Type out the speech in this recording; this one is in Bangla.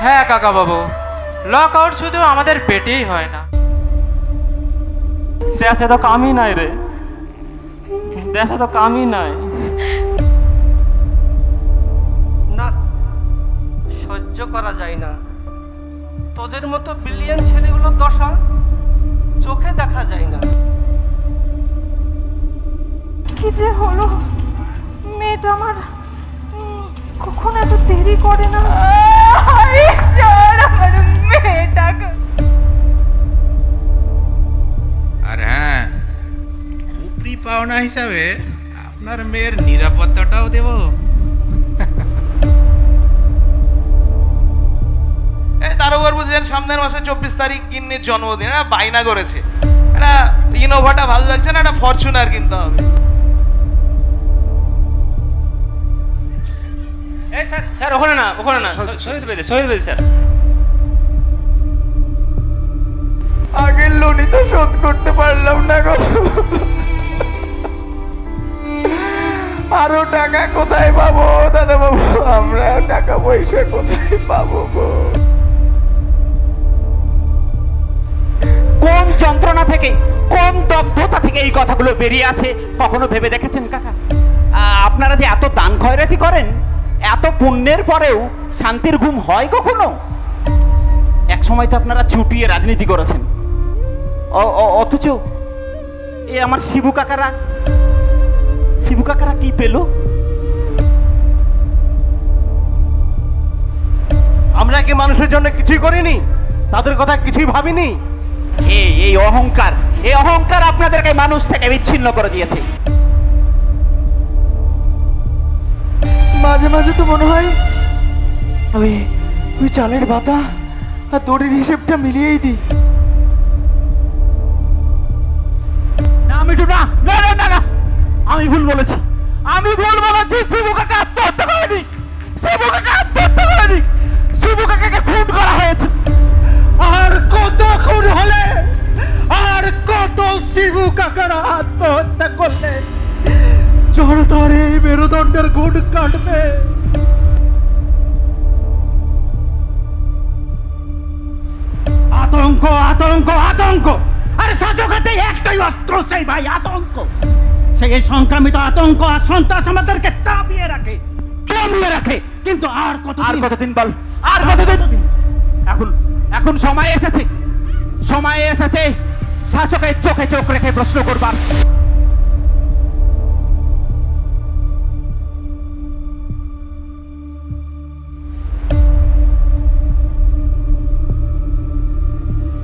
কাকা বাবু লক আউট শুধু আমাদের পেটেই হয় না। দেশে তো কামই নাই রে। দেশে তো কামই নাই। না সহ্য করা যায় না। তোদের মতো বিলিয়ন ছেলেগুলোর দশা চোখে দেখা যায় না। কি যে হলো? মেয়েটা আমার কখন এত দেরি করে না আরে স্যার আমার মেয়েটাকে আর হ্যাঁ উপরি পাওনা হিসাবে আপনার মেয়ের নিরাপত্তাটাও দেব। উপর বুঝলেন সামনের মাসে চব্বিশ তারিখ কিন্নির জন্মদিন। এটা বাইনা করেছে। এটা ইনোভাটা ভালো লাগছে না একটা ফরচুনার কিনতে হবে। স্যার স্যার ওখানে না ওখানে না শহীদ বেদে শহীদ বেদে স্যার। লোনই তো শোধ করতে পারলাম না গো। আরও টাকা কোথায় পাবো দাদা বাবু আমরা টাকা পয়সা কোথায় পাবো গো? কোন যন্ত্রণা থেকে, কোন দগ্ধতা থেকে এই কথাগুলো বেরিয়ে আসে, কখনো ভেবে দেখেছেন কাকা? আপনারা যে এত দান খয়রাতি করেন, এত পুণ্যের পরেও শান্তির ঘুম হয় কখনো? এক সময় তো আপনারা চুটিয়ে রাজনীতি করেছেন। অথচ এ আমার শিবু কাকারা শিবু কাকারা কি পেল? আমরা কি মানুষের জন্য কিছুই করিনি? তাদের কথা কিছুই ভাবিনি? এই এই অহংকার এই অহংকার আপনাদেরকে মানুষ থেকে বিচ্ছিন্ন করে দিয়েছে। মাঝে মাঝে তো মনে হয় ওই ওই চালের বাতা আর দড়ির হিসেবটা মিলিয়েই দিই। মিঠু, না না না না আমি ভুল বলেছি। আমি ভুল বলেছি, শিবু কাকা আত্মহত্যা করেনি। শিবু কাকা আত্মহত্যা করেনি। শিবু কাকাকে খুন করা হয়েছে। আর কত খুন হলে, আর কত শিবু কাকারা আত্মহত্যা করলে, জড়তরে মেরুদণ্ডের গুণ কাটবে। আতঙ্ক আতঙ্ক আতঙ্ক। হাতে একটাই অস্ত্র সেই ভাই আতঙ্ক। সেই সংক্রামিত আতঙ্ক আর সন্ত্রাস আমাদেরকে তাপিয়ে রাখে দমিয়ে রাখে। কিন্তু আর কত আর কতদিন বল? আর কতদিন? এখন এখন সময় এসেছে। সময় এসেছে। শাসকের চোখে চোখ রেখে প্রশ্ন করবার।